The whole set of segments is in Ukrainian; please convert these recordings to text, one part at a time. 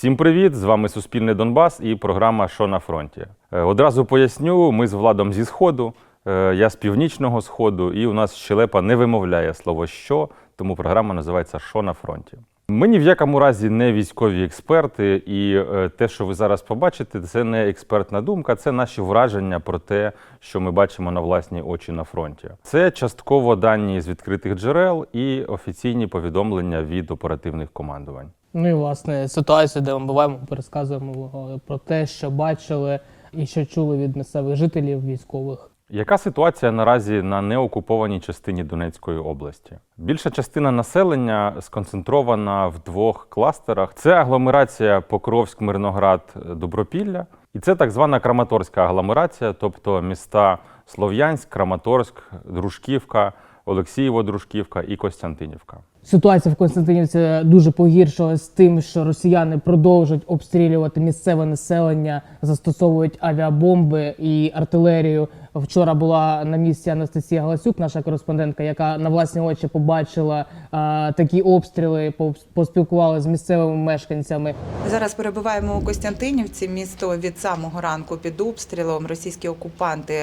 Всім привіт! З вами Суспільний Донбас і програма Що на фронті. Е, Одразу поясню, ми з Владом зі Сходу, е, я з північного сходу, і у нас щелепа не вимовляє слово що, тому програма називається Що на фронті. Ми ні в якому разі не військові експерти, і е, те, що ви зараз побачите, це не експертна думка, це наші враження про те, що ми бачимо на власні очі на фронті. Це частково дані з відкритих джерел і офіційні повідомлення від оперативних командувань. Ну і власне ситуацію, де ми буваємо, пересказуємо е, про те, що бачили і що чули від місцевих жителів військових. Яка ситуація наразі на неокупованій частині Донецької області? Більша частина населення сконцентрована в двох кластерах: це агломерація Покровськ, Мирноград, Добропілля, і це так звана Краматорська агломерація, тобто міста Слов'янськ, Краматорськ, Дружківка, Олексієво, Дружківка і Костянтинівка. Ситуація в Константинівці дуже погіршилась тим, що росіяни продовжують обстрілювати місцеве населення, застосовують авіабомби і артилерію. Вчора була на місці Анастасія Галасюк, наша кореспондентка, яка на власні очі побачила а, такі обстріли, поспілкувалася з місцевими мешканцями. Зараз перебуваємо у Костянтинівці. Місто від самого ранку під обстрілом. Російські окупанти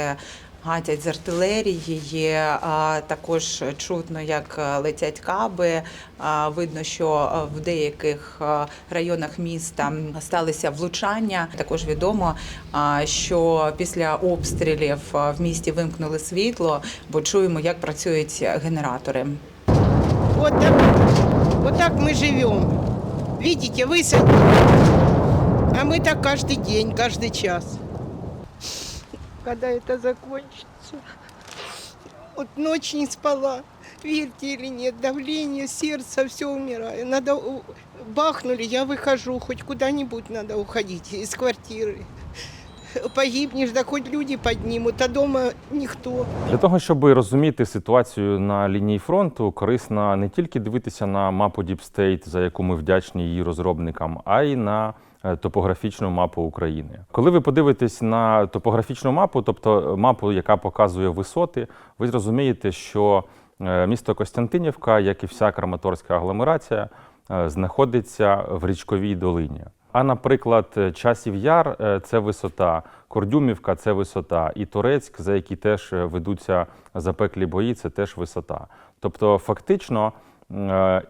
гатять з артилерії. А також чутно, як летять каби. А, Видно, що в деяких а, районах міста сталися влучання. Також відомо, а, що після обстрілів а, в місті вимкнули світло, бо чуємо, як працюють генератори. Вот так, вот так мы живем. Видите, высадили. А мы так каждый день, каждый час. Когда это закончится? Вот ночь не спала. Верьте или нет, давление, сердце, все умираю. Надо бахнули, я выхожу, хоть куда-нибудь надо уходить из квартиры. Погибнешь, да хоть люди поднимут, а дома никто. Для того, щоб розуміти ситуацію на лінії фронту, корисно не тільки дивитися на мапу Deep State, за яку ми вдячні її розробникам, а й на е, топографічну мапу України. Коли ви подивитесь на топографічну мапу, тобто мапу, яка показує висоти, ви зрозумієте, що е, місто Костянтинівка, як і вся Краматорська агломерація, е, знаходиться в річковій долині. А, наприклад, е, часів яр е, це висота, Кордюмівка це висота, і Турецьк, за які теж е, ведуться запеклі бої, це теж висота. Тобто, фактично,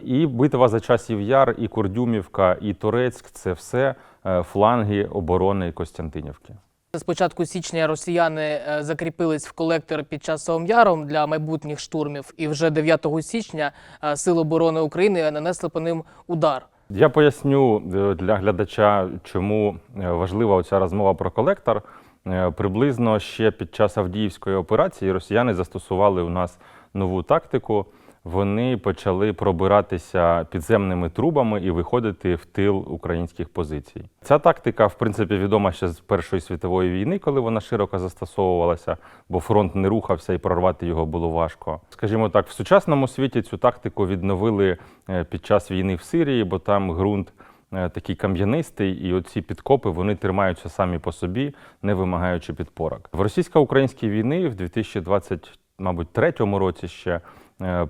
і битва за часів яр, і Кордюмівка, і Турецьк це все фланги оборони Костянтинівки. З початку січня росіяни закріпились в колектор під часовим яром для майбутніх штурмів, і вже 9 січня Сили оборони України нанесли по ним удар. Я поясню е, для глядача, чому е, важлива оця розмова про колектор. Е, Приблизно ще під час Авдіївської операції росіяни застосували у нас нову тактику. Вони почали пробиратися підземними трубами і виходити в тил українських позицій. Ця тактика, в принципі, відома ще з Першої світової війни, коли вона широко застосовувалася, бо фронт не рухався і прорвати його було важко. Скажімо так, в сучасному світі цю тактику відновили е, під час війни в Сирії, бо там ґрунт е, такий кам'янистий, і оці підкопи вони тримаються самі по собі, не вимагаючи підпорок. В російсько-українській війни в 2020, мабуть, третьому році ще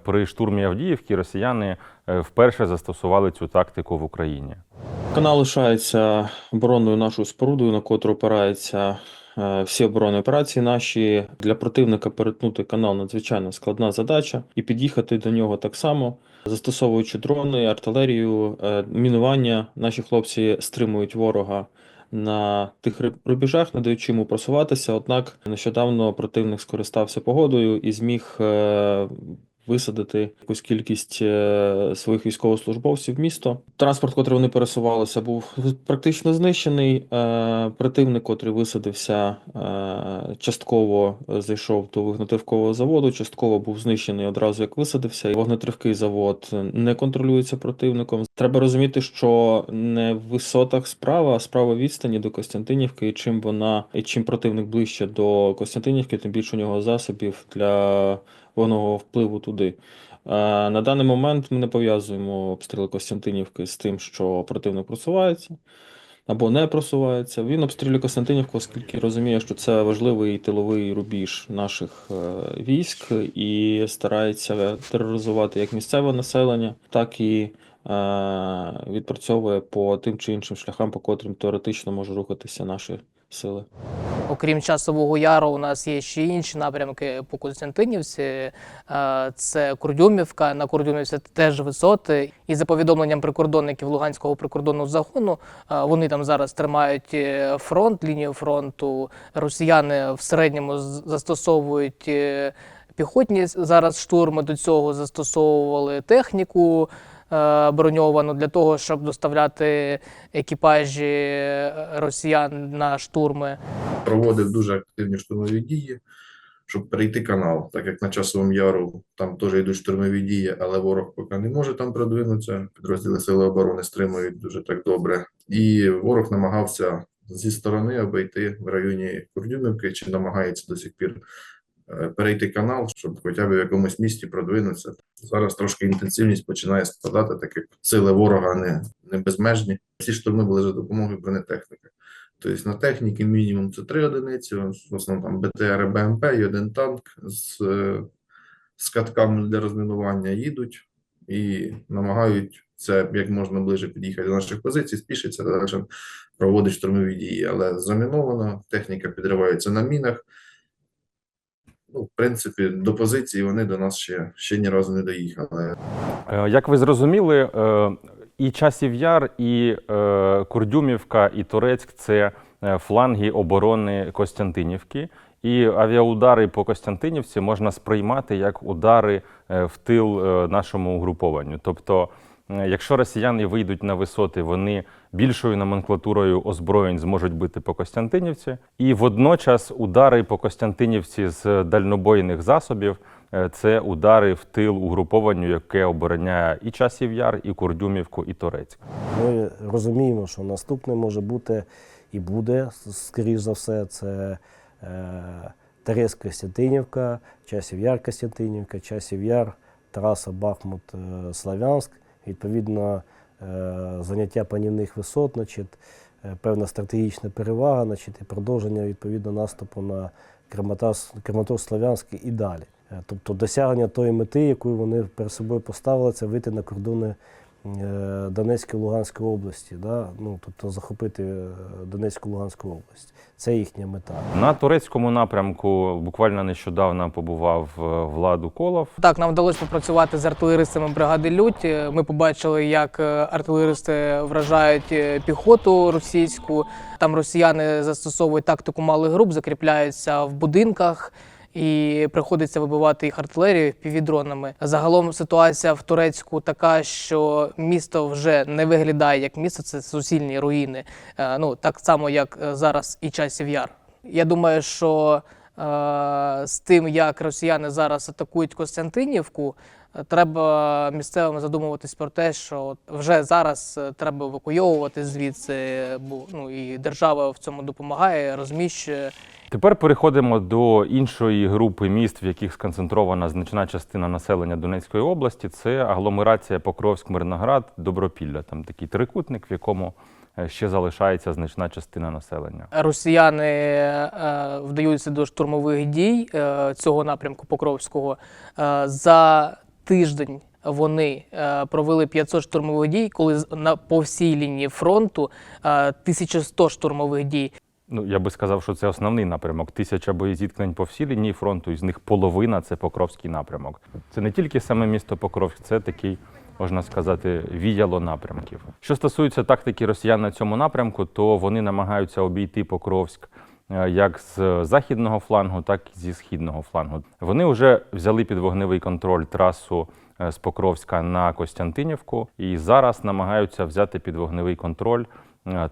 при штурмі Авдіївки росіяни е, вперше застосували цю тактику в Україні. Канал лишається оборонною нашою спорудою, на котру опираються е, всі оборонні операції наші. Для противника перетнути канал надзвичайно складна задача, і під'їхати до нього так само. Застосовуючи дрони, артилерію, е, мінування, наші хлопці стримують ворога на тих рубежах, не даючи йому просуватися. Однак нещодавно противник скористався погодою і зміг е, висадити якусь кількість е, своїх військовослужбовців в місто. Транспорт, котрий вони пересувалися, був практично знищений. Е, Противник, котрий висадився, е, частково зайшов до вогнетривкового заводу, частково був знищений одразу, як висадився. Вогнетривкий завод не контролюється противником. Треба розуміти, що не в висотах справа, а справа відстані до Костянтинівки, і чим вона і чим противник ближче до Костянтинівки, тим більше у нього засобів для вогнового впливу туди. Е, На даний момент ми не пов'язуємо обстріли Костянтинівки з тим, що противник просувається або не просувається. Він обстрілює Костянтинівку, оскільки розуміє, що це важливий тиловий рубіж наших е, військ і старається тероризувати як місцеве населення, так і відпрацьовує по тим чи іншим шляхам, по котрим теоретично можуть рухатися наші сили. Окрім часового яру, у нас є ще інші напрямки по Костянтинівці. Е, Це Курдюмівка. На Курдюмівці теж висоти. І за повідомленням прикордонників Луганського прикордонного загону, е, вони там зараз тримають е, фронт, лінію фронту. Росіяни в середньому застосовують. Піхотні зараз штурми до цього застосовували техніку броньовану для того, щоб доставляти екіпажі е, росіян на штурми. проводив дуже активні штурмові дії, щоб перейти канал, так як на часовому яру там теж йдуть штурмові дії, але ворог поки не може там продвинутися. Підрозділи Сили оборони стримують дуже так добре. І ворог намагався зі сторони обійти в районі Курдюмівки, чи намагається до сих пір е, перейти канал, щоб хоча б в якомусь місті продвинутися. Зараз трошки інтенсивність починає спадати, так як сили ворога не, не безмежні. Всі штурми були за допомогою бронетехніки. Тобто на техніки мінімум це три одиниці, в основному там БТР, БМП і один танк з, е, з катками для розмінування їдуть і намагають це як можна ближче під'їхати до наших позицій, спішиться далі проводить штурмові дії. Але заміновано, техніка підривається на мінах. Ну, в принципі, до позиції вони до нас ще, ще ні разу не доїхали. Е, Як ви зрозуміли, е, і Часів Яр, і е, Курдюмівка, і Турецьк це фланги оборони Костянтинівки. І авіаудари по Костянтинівці можна сприймати як удари в тил нашому угрупованню. Тобто, якщо росіяни вийдуть на висоти, вони більшою номенклатурою озброєнь зможуть бити по Костянтинівці. І водночас удари по Костянтинівці з дальнобойних засобів Е, це удари в тил угрупованню, яке обороняє і часів яр, і Курдюмівку, і Торецьк. Ми розуміємо, що наступне може бути і буде, скоріш за все, це е, Терес Костянтинівка, Часів Яр Костянтинівка, Часів Яр, траса Бахмут е, Славянськ. Відповідно, е, заняття панівних висот, значить, е, певна стратегічна перевага, значить, і продовження відповідно наступу на Краматас- Краматорськ-Славянськ і далі. Е, Тобто досягнення тої мети, яку вони перед собою поставили, це вийти на кордони Донецької Луганської області, да? ну, тобто захопити е, Донецьку Луганську область. Це їхня мета. На турецькому напрямку буквально нещодавно побував е, Влад Уколов. Так, нам вдалося попрацювати з артилеристами бригади Лють. Е, Ми побачили, як е, артилеристи вражають е, піхоту російську. Там росіяни застосовують тактику малих груп, закріпляються в будинках. І приходиться вибивати їх артилерію півдронами. Загалом ситуація в Турецьку така, що місто вже не виглядає як місто, це суцільні руїни. Е, Ну так само, як е, зараз і часів яр. Я думаю, що е, з тим, як росіяни зараз атакують Костянтинівку, треба місцевим задумуватись про те, що от вже зараз е, треба евакуйовувати звідси, бо ну і держава в цьому допомагає, розміщує. Тепер переходимо до іншої групи міст, в яких сконцентрована значна частина населення Донецької області. Це агломерація Покровськ, Мирноград, Добропілля. Там такий трикутник, в якому е, ще залишається значна частина населення. Росіяни е, вдаються до штурмових дій е, цього напрямку Покровського. Е, за тиждень вони е, провели 500 штурмових дій, коли на по всій лінії фронту е, 1100 штурмових дій. Ну, я би сказав, що це основний напрямок. Тисяча боєзіткнень по всій лінії фронту, із них половина це Покровський напрямок. Це не тільки саме місто Покровськ, це такий, можна сказати, віяло напрямків. Що стосується тактики росіян на цьому напрямку, то вони намагаються обійти Покровськ е, як з західного флангу, так і зі східного флангу. Вони вже взяли під вогневий контроль трасу е, з Покровська на Костянтинівку і зараз намагаються взяти під вогневий контроль е,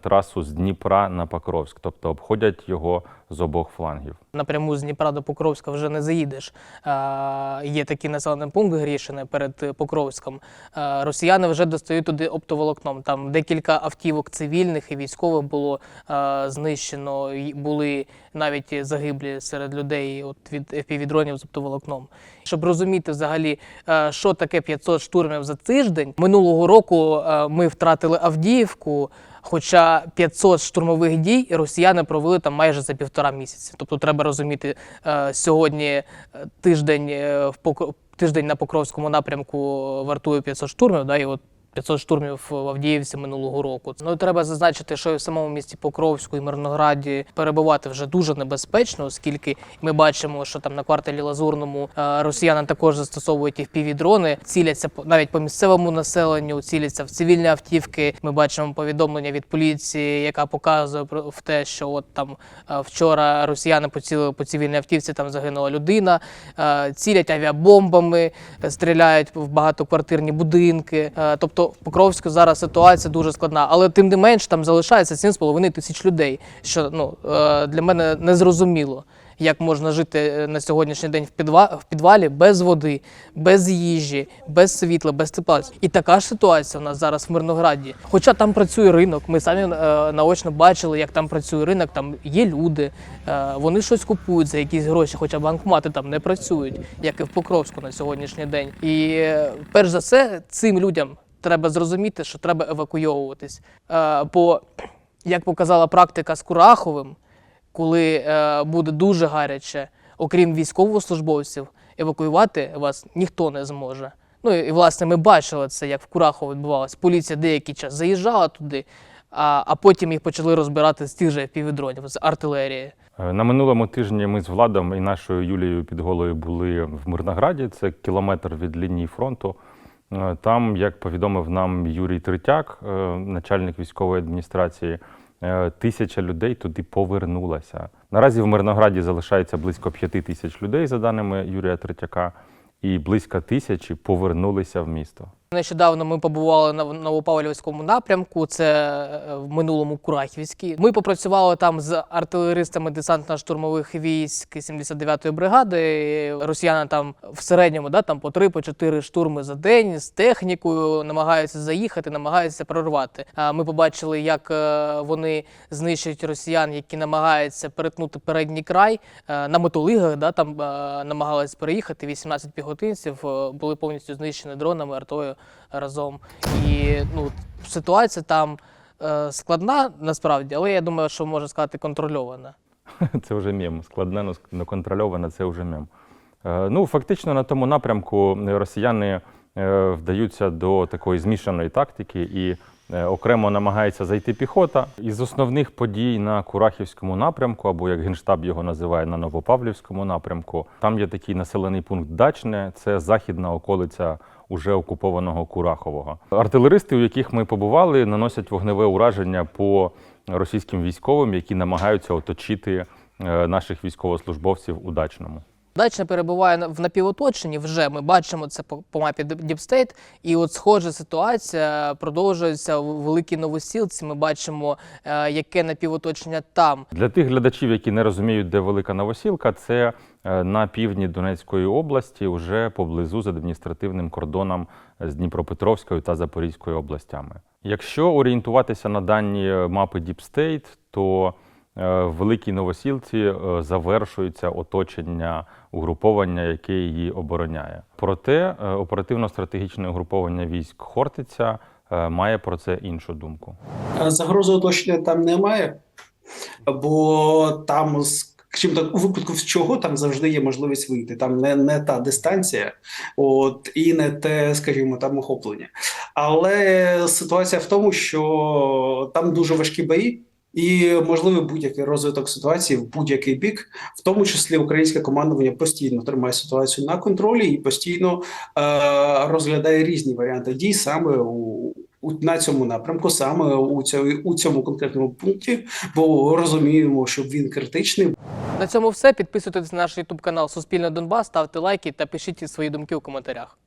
трасу з Дніпра на Покровськ, тобто обходять його з обох флангів. Напряму з Дніпра до Покровська вже не заїдеш. Е, Є такий населений пункт Грішине перед е, Покровськом. Е, Росіяни вже достають туди оптоволокном. Там декілька автівок цивільних і військових було е, знищено. Були навіть загиблі серед людей от від FPV-дронів з оптоволокном. Щоб розуміти взагалі, е, що таке 500 штурмів за тиждень, минулого року е, ми втратили Авдіївку. Хоча 500 штурмових дій росіяни провели там майже за півтора місяці. Тобто треба розуміти, е, сьогодні е, тиждень е, в тиждень на Покровському напрямку вартує 500 штурмів, да, і от 500 штурмів в Авдіївці минулого року. Ну і треба зазначити, що і в самому місті Покровську і Мирнограді перебувати вже дуже небезпечно, оскільки ми бачимо, що там на кварталі Лазурному е, росіяни також застосовують FPV-дрони, ціляться навіть по місцевому населенню, ціляться в цивільні автівки. Ми бачимо повідомлення від поліції, яка показує в те, що от там е, вчора росіяни поцілили по цивільній автівці, там загинула людина, е, цілять авіабомбами, стріляють в багатоквартирні будинки. Е, Тобто Покровську зараз ситуація дуже складна, але тим не менш там залишається 7,5 тисяч людей, що ну е, для мене незрозуміло. Як можна жити е, на сьогоднішній день в підва- в підвалі без води, без їжі, без світла, без тепла. І така ж ситуація у нас зараз в Мирнограді. Хоча там працює ринок, ми самі е, наочно бачили, як там працює ринок, там є люди, вони щось купують за якісь гроші, хоча банкомати там не працюють, як і в Покровську на сьогоднішній день. І перш за все, цим людям треба зрозуміти, що треба евакуйовуватись. Е, Бо, як показала практика з Кураховим, коли е, буде дуже гаряче, окрім військовослужбовців, евакуювати вас ніхто не зможе. Ну і, власне ми бачили це, як в Курахово відбувалося. Поліція деякий час заїжджала туди, а, а потім їх почали розбирати з тих же півдронів, з артилерії. Е, На минулому тижні ми з Владом і нашою Юлією Підголою були в Мирнограді. Це кілометр від лінії фронту. Е, Там, як повідомив нам Юрій Третяк, е, начальник військової адміністрації, е, тисяча людей туди повернулася. Наразі в Мирнограді залишається близько п'яти тисяч людей, за даними Юрія Третяка, і близько тисячі повернулися в місто. Нещодавно ми побували на Новопавлівському напрямку, це е, в минулому Курахівській. Ми попрацювали там з артилеристами десантно-штурмових військ 79-ї бригади. Росіяни там в середньому да, там по 3-4 штурми за день з технікою намагаються заїхати, намагаються прорвати. А Ми побачили, як е, вони знищують росіян, які намагаються перетнути передній край Е, на мотолигах. Да, там намагались переїхати. 18 піхотинців були повністю знищені дронами, артою разом. І ну, ситуація там е, складна насправді, але я думаю, що можна сказати контрольована. Це вже мем. Складне, но контрольоване це вже мем. Е, Ну, фактично на тому напрямку росіяни е, вдаються до такої змішаної тактики і е, окремо намагається зайти піхота. Із основних подій на Курахівському напрямку, або як Генштаб його називає на Новопавлівському напрямку, там є такий населений пункт Дачне, це західна околиця уже окупованого Курахового. Артилеристи, у яких ми побували, наносять вогневе ураження по російським військовим, які намагаються оточити е, наших військовослужбовців у Дачному. Дачне перебуває в напівоточенні. Вже ми бачимо це по, мапі State. І от схожа ситуація продовжується у Великій Новосілці. Ми бачимо, е, яке напівоточення там. Для тих глядачів, які не розуміють, де велика новосілка, це на півдні Донецької області, вже поблизу з адміністративним кордоном з Дніпропетровською та Запорізькою областями. Якщо орієнтуватися на дані мапи Deep State, то е, в Великій Новосілці е, завершується оточення угруповання, яке її обороняє. Проте е, оперативно-стратегічне угруповання військ Хортиця е, має про це іншу думку. Е, Загрози оточення там немає, бо там, скажімо так, у випадку з чого там завжди є можливість вийти. Там не, не та дистанція, от і не те, скажімо, там охоплення. Але ситуація в тому, що там дуже важкі бої. І можливий будь-який розвиток ситуації в будь-який бік, в тому числі українське командування постійно тримає ситуацію на контролі і постійно е, розглядає різні варіанти дій саме у, у на цьому напрямку, саме у цьому, у цьому конкретному пункті, бо розуміємо, що він критичний. На цьому все. Підписуйтесь на наш YouTube канал Суспільне Донбас, ставте лайки та пишіть свої думки у коментарях.